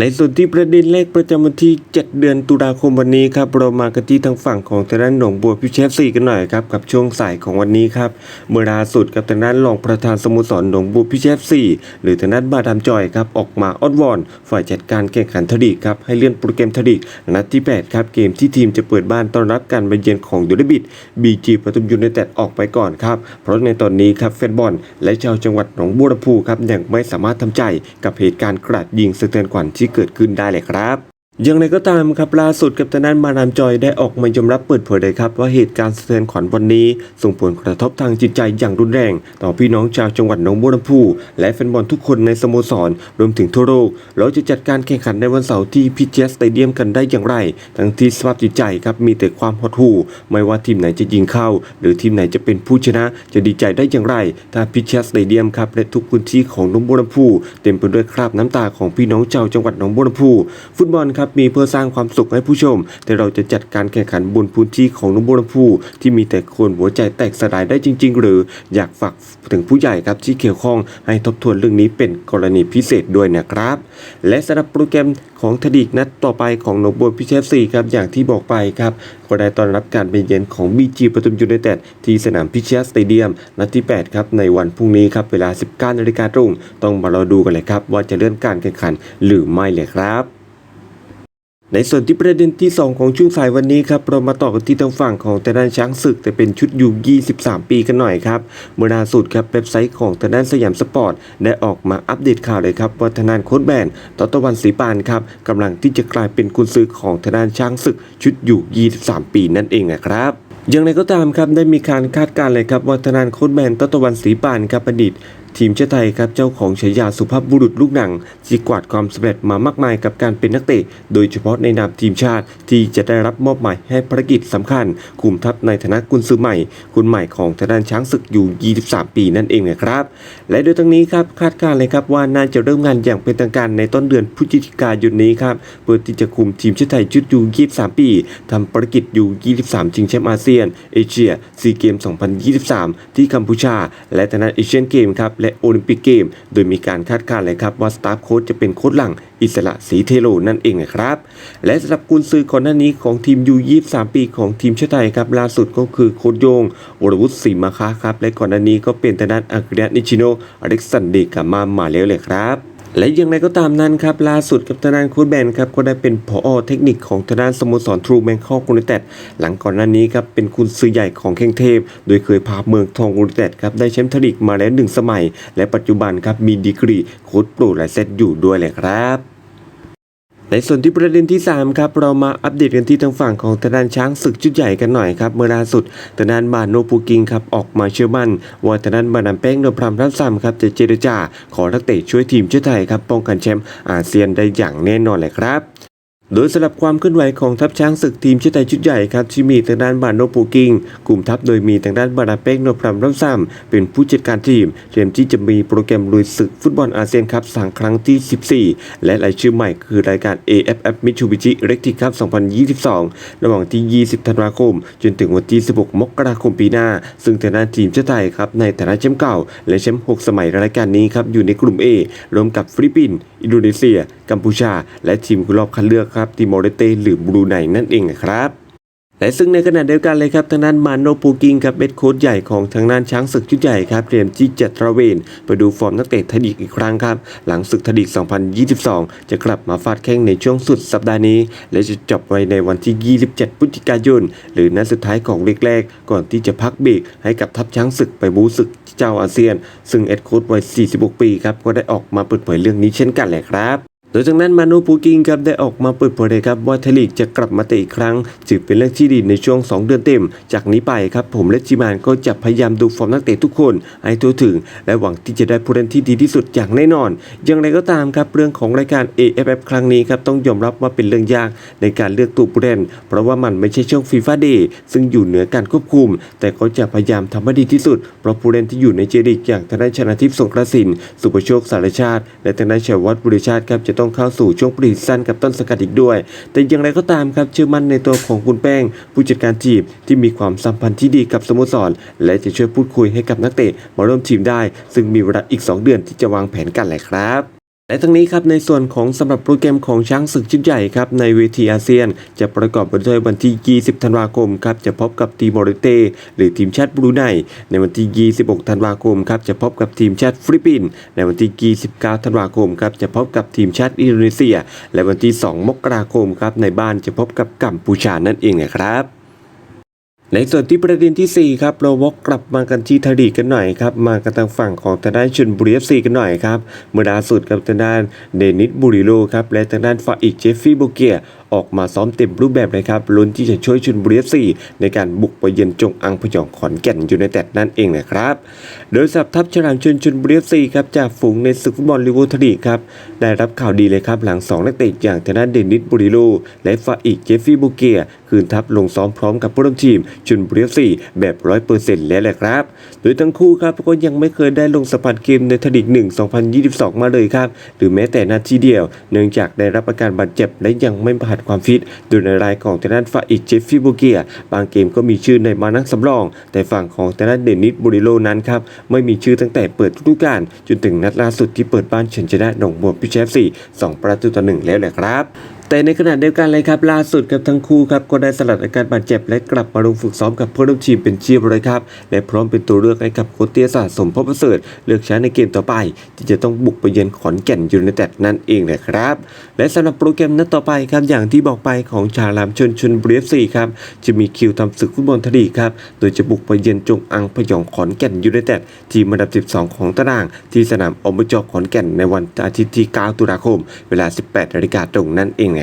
ในส่วนที่ประเด็นแรกประจำวันที่ 7 เดือนตุลาคมวันนี้ครับเรามากันที่ทางฝั่งของทางด้านหนองบัวพิเชฟซีกันหน่อยครับกับช่วงสายของวันนี้ครับเมื่อล่าสุดกับทางด้านรองประธานสโมสรหนองบัวพิเชฟซีหรือทางด้านบาดามจอยครับออกมาอ้อนวอน ฝ่ายจัดการแข่งขันทดีกครับให้เลื่อนโปรแกรมทดีกนัดที่ 8 ครับเกมที่ทีมจะเปิดบ้านต้อนรับการไปเยือนของยูไนบิดบีจีปทุมยูไนเต็ดออกไปก่อนครับเพราะในตอนนี้ครับแฟนบอลและชาวจังหวัดหนองบัวลำพูครับยังไม่สามารถทำใจกับเหตุการณ์กราดยิงสะเทือนขวัญที่ที่เกิดขึ้นได้เลยครับ อย่างไรก็ตามครับล่าสุดกับทางด้านมานามจอยได้ออกมายอมรับเปิดเผยเลยครับ ว่าเหตุการณ์สะเทือนขวัญวันนี้ ส่งผลกระทบทางจิตใจอย่างรุนแรง ต่อพี่น้องชาวจังหวัดหนองบัวลำพูและแฟนบอลทุกคนในสโมสรรวมถึงทั่วโลกเราจะจัดการแข่งขันในวันเสาร์ที่พีเจสสเตเดียมกันได้อย่างไร ทั้งที่สภาพจิตใจครับมีแต่ความหดหู่ไม่ว่าทีมไหนจะยิงเข้า หรือทีมไหนจะเป็นผู้ชนะ จะดีใจได้อย่างไร ถ้าพีเจสสเตเดียมครับและทุกพื้นที่ของหนองบัวลำพูเต็มไปด้วยคราบน้ำตาของพี่น้องชาวจังหวัดหนองบัวลำพูฟุตบอลครับมีเพื่อสร้างความสุขให้ผู้ชม แต่เราจะจัดการแข่งขันบนพื้นที่ของนองบัวลำพูที่มีแต่คนหัวใจแตกสลายได้จริง ๆ หรืออยากฝากถึงผู้ใหญ่ครับที่เกี่ยวข้องให้ทบทวนเรื่องนี้เป็นกรณีพิเศษด้วยนะครับ และสำหรับโปรแกรมของทดีกนัดต่อไปของนองบัวพิเชษซีครับอย่างที่บอกไปครับก็ได้ต้อนรับการไปเยือนของบีจีปทุมยูไนเต็ดที่สนามพิเชษสเตเดียม นัดที่ 8 ครับในวันพรุ่งนี้ครับเวลา 19นาฬิกาตรง ต้องมารอดูกันเลยครับ ว่าจะเลื่อนการแข่งขันหรือไม่เลยครับ ในส่วนที่ประเด็นที่ 2 ของช่วงสายวันนี้ครับเรามาต่อกันที่ทางฝั่งของทางด้านช้างศึก แต่เป็นชุดยู23 ปีกันหน่อยครับเมื่อล่าสุดครับเว็บไซต์ของทางด้านสยามสปอร์ตได้ออกมาอัปเดตข่าวเลยครับว่าทางด้านโค้ชแบนตตะวันศรีปานครับกำลังที่จะกลายเป็นกุนซื้อของทางด้านช้างศึก ชุดยู23 ปีนั่นเองนะครับอย่างไรก็ตามครับได้มีการคาดการณ์เลยครับว่าทางด้านโค้ชแบนตตะวันศรีปานครับอดีต ทีมชาติไทยครับเจ้าของฉายาสุภาพบุรุษลูกหนังที่กวาดความสำเร็จมามากมายกับการเป็นนักเตะ โดยเฉพาะในนามทีมชาติที่จะได้รับมอบหมายให้ภารกิจสำคัญคุมทัพในฐานะกุนซือใหม่คุณใหม่ของทางด้านช้างศึกอยู่ 23 ปีนั่นเองนะครับ และโดยทั้งนี้ครับคาดการณ์เลยครับว่าน่าจะเริ่มงานอย่างเป็นทางการในต้นเดือนพฤศจิกายนนี้ครับเพื่อที่จะคุมทีมชาติไทยชุดยู23 ปีทำภารกิจอยู่23 ชิงแชมป์อาเซียน เอเชียซีเกม 2023 ที่กัมพูชา และทางด้านเอเชียนเกมครับและโอลิมปิกเกม โดยมีการคาดการณ์เลยครับว่าสตาฟโค้ชจะเป็นโค้ชหลังอิสระสีเทโลนั่นเองนะครับ และสำหรับกุนซือก่อนหน้านี้ของทีมยูยีฟสามปีของทีมชาติไทยครับล่าสุดก็คือโค้ชโยงวรวุฒิศรีมาคาครับและก่อนหน้านี้ก็เป็นทางด้านอักเรียนิชิโนอเล็กซานเดกามามาแล้วเลยครับ และอย่างไรก็ตามนั้นครับล่าสุดกับทางด้านคูดแบนครับก็ได้เป็นผอเทคนิคของทางด้านสโมสรทรูแบงคอกยูไนเต็ดหลังก่อนหน้านี้ครับเป็นคุณซื้อใหญ่ของแข้งเทพ โดยเคยพาเมืองทองยูไนเต็ดครับได้แชมป์ทลิกมาแล้วหนึ่งสมัย และปัจจุบันครับมีดีกรีโค้ชโปรหลายเซตอยู่ด้วยเลยครับ ในส่วนที่ประเด็นที่ 3 ครับ เรามาอัปเดตกันที่ทางฝั่งของทนานช้างศึกชุดใหญ่กันหน่อยครับ เมื่อล่าสุดทนานบานโนปูกิงครับออกมาเชื่อมั่น ว่าทนานบานันแป้งโดยพรำรัศมครับจะเจรจา ขอนักเตะช่วยทีมชาติไทยครับป้องกันแชมป์อาเซียนได้อย่างแน่นอนเลยครับ โดยสำหรับความเคลื่อนไหวของทัพช้างศึกทีมชาติไทยชุดใหญ่ครับที่มีทางด้านบานโนปูกิงกลุ่มทัพโดยมีทางด้านบาดาเป้งโนพรมรัมซัมเป็นผู้จัดการทีมเตรียมที่จะมีโปรแกรมลุยศึกฟุตบอลอาเซียนครับสังครั้งที่ 14 และรายชื่อใหม่คือรายการ AFF Mitsubishi Electric Cup 2022 ระหว่างที่ 20 ธันวาคม จนถึงวันที่ 16 มกราคมปีหน้า ซึ่งทางด้านทีมชาติไทยครับในฐานะแชมป์เก่า และแชมป์6สมัยรายการนี้ครับอยู่ในกลุ่ม A รวมกับฟิลิปปินส์อินโดนีเซีย กัมพูชา และทีมรอบคัดเลือกครับติมอร์เตหรือบรูไนนั่นเองครับและซึ่งในขณะเดียวกันเลยครับทางด้านมานโนปูกิงครับเบสโค้ชใหญ่ของทางด้านช้างศึกชุดใหญ่ครับเตรียมที่จะตระเวนไปดูฟอร์มนักเตะทดิกอีกครั้งครับหลังศึกทดิก2022 จะกลับมาฟาดแข้งในช่วงสุดสัปดาห์นี้ และจะจบไว้ในวันที่ 27 พฤศจิกายน หรือนัดสุดท้ายของเล็กแรก ก่อนที่จะพักเบรกให้กับทัพช้างศึกไปบูศึกเจ้าอาเซียน ซึ่งเอ็ดโค้ชวัย 46 ปีครับก็ได้ออกมาเปิดเผยเรื่องนี้เช่นกันแหละครับ โดยจากนั้นมานูปูกิงครับได้ออกมาเปิดเผยครับว่าไทลีกจะกลับมาเตะอีกครั้งจึงเป็นเรื่องที่ดีในช่วง 2 เดือนเต็ม จากนี้ไปครับผมและจิมานก็จะพยายามดูฟอร์มนักเตะทุกคนให้ทั่วถึง และหวังที่จะได้ผู้เล่นที่ดีที่สุดอย่างแน่นอน อย่างไรก็ตามครับเรื่องของรายการ AFF ครั้งนี้ครับต้องยอมรับว่าเป็นเรื่องยากในการเลือกตัวผู้เล่น เพราะว่ามันไม่ใช่ช่วงฟีฟ่าเดย์ซึ่งอยู่เหนือการควบคุม แต่ก็จะพยายามทำให้ดีที่สุด เพราะผู้เล่นที่อยู่ในเจลีกอย่างทางด้านชนะทิพย์สงกระสินสุประโชคสารชาติ และทางด้านชัยวัฒน์บุริชาติครับจะต้องต้องเข้าสู่ช่วงปรีสั้นกับต้นสกัดอีกด้วย แต่อย่างไรก็ตามครับเชื่อมั่นในตัวของคุณแป้ง ผู้จัดการทีมที่มีความสัมพันธ์ที่ดีกับสโมสร และจะช่วยพูดคุยให้กับนักเตะมาร่วมทีมได้ ซึ่งมีเวลาอีก 2 เดือนที่จะวางแผนกันแหละครับ และทั้งนี้ครับในส่วนของสำหรับโปรแกรมของช้างศึกชุดใหญ่ครับในเวทีอาเซียน จะประกอบไปด้วยวันที่ 20 ธันวาคมครับจะพบกับทีมอริเต หรือทีมชาติบรูไนในวันที่ 26 ธันวาคมครับจะพบกับทีมชาติฟิลิปปินส์ในวันที่ 29 ธันวาคมครับจะพบกับทีมชาติอินโดนีเซีย และวันที่ 2 มกราคมครับในบ้านจะพบกับกัมพูชานั่นเองนะครับ ในส่วนที่ประเด็นที่ 4 ครับ เราวกกลับมากันที่ทยลีกันหน่อยครับ มากันทางฝั่งของทางด้านชนบุรีเอฟซีกันหน่อยครับ เมื่อล่าสุดกับทางด้านเดนิสบูริโลครับ และทางด้านฝ่ายอีกเจฟฟี่โบเกีย ออกมาซ้อมเต็มรูปแบบเลยครับลุ้นที่จะช่วยชุนบุรีเอฟซีในการบุกไปเยือนจงอังพยองขอนแก่นยูไนเต็ดนั่นเองนะครับ โดยสับทัพฉลามชนชนบุรีเอฟซีครับจากฝูงในศึกฟุตบอลลีกไทยลีกครับได้รับข่าวดีเลยครับหลังสองนักเตะอย่างทางด้าเดนิสบูริโลและฝ่าอีกเจฟฟี่โบเกียคืนทัพลงซ้อมพร้อมกับผู้ร่วมทีมชุนบุรีเอฟซีแบบร้อยเปอร์เซ็นต์แล้วแหละครับ โดยทั้งคู่ครับก็ยังไม่เคยได้ลงสัมผัสเกมในทลีก1 2022 มาเลยครับหรือแม้แต่นาทีเดียว เนื่องจากได้รับอาการบาดเจ็บและยังไม่ผ่านความฟิตโดยในรายของทางด้านฝ่ายอีกเจฟฟี่โบเกีย บางเกมก็มีชื่อในมานักสำรอง แต่ฝั่งของทางด้านเดนิสบูริโลนั้นครับไม่มีชื่อตั้งแต่เปิดฤดูกาลจนถึงนัดล่าสุดที่เปิดบ้านเฉินชนะหนองบัวพิเชฟสี่สองประตูต่อหนึ่งแล้วแหละครับแต่ในขณะเดียวกันเลยครับล่าสุดกับทั้งคู่ครับก็ได้สลัดอาการบาดเจ็บและกลับมาลงฝึกซ้อมกับเพื่อนร่วมทีมเป็นชีพเลยครับและพร้อมเป็นตัวเลือกให้กับโคเตียสะสมพบประเสริฐเลือกใช้ในเกมต่อไป ที่จะต้องบุกไปเยือนขอนแก่นยูไนเต็ดนั่นเองนะครับ และสำหรับโปรแกรมนัดต่อไปครับอย่างที่บอกไปของชาลามชนชนบรีฟซีครับจะมีคิวทำศึกฟุตบอลทลีครับโดยจะบุกไปเยือนจงอังพยองขอนแก่นยูไนเต็ดทีมอันดับ 12 ของตาราง ที่สนามอบจขอนแก่นในวันอาทิตย์ที่ 9 ตุลาคม เวลา 18นาฬิกาตรงนั่นเองน